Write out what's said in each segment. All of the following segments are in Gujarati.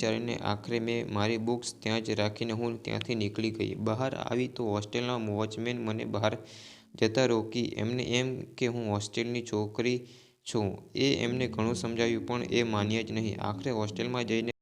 વિચારીને આખરે મેં મારી બુક્સ ત્યાં જ રાખીને હું ત્યાંથી નીકળી ગઈ. બહાર આવી તો હોસ્ટેલના વોચમેને મને બહાર જતા રોકી. એમને એમ કે હું હોસ્ટેલની છોકરી છું. એ એમને ઘણું સમજાવ્યું, પણ એ માન્યા જ નહીં. આખરે હોસ્ટેલમાં જઈને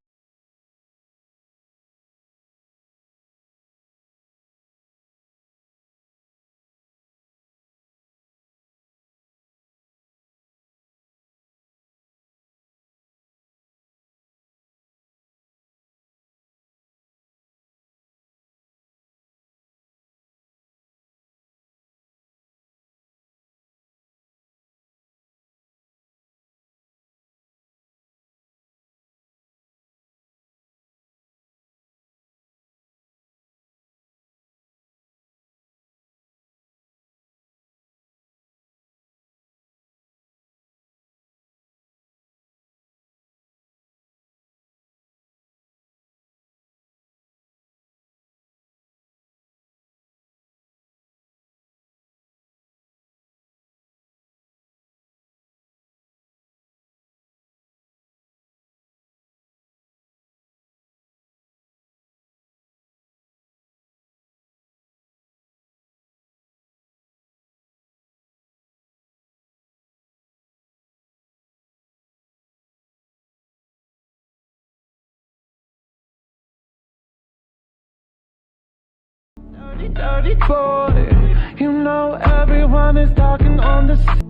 Dirty, dirty boy. You know everyone is talking on the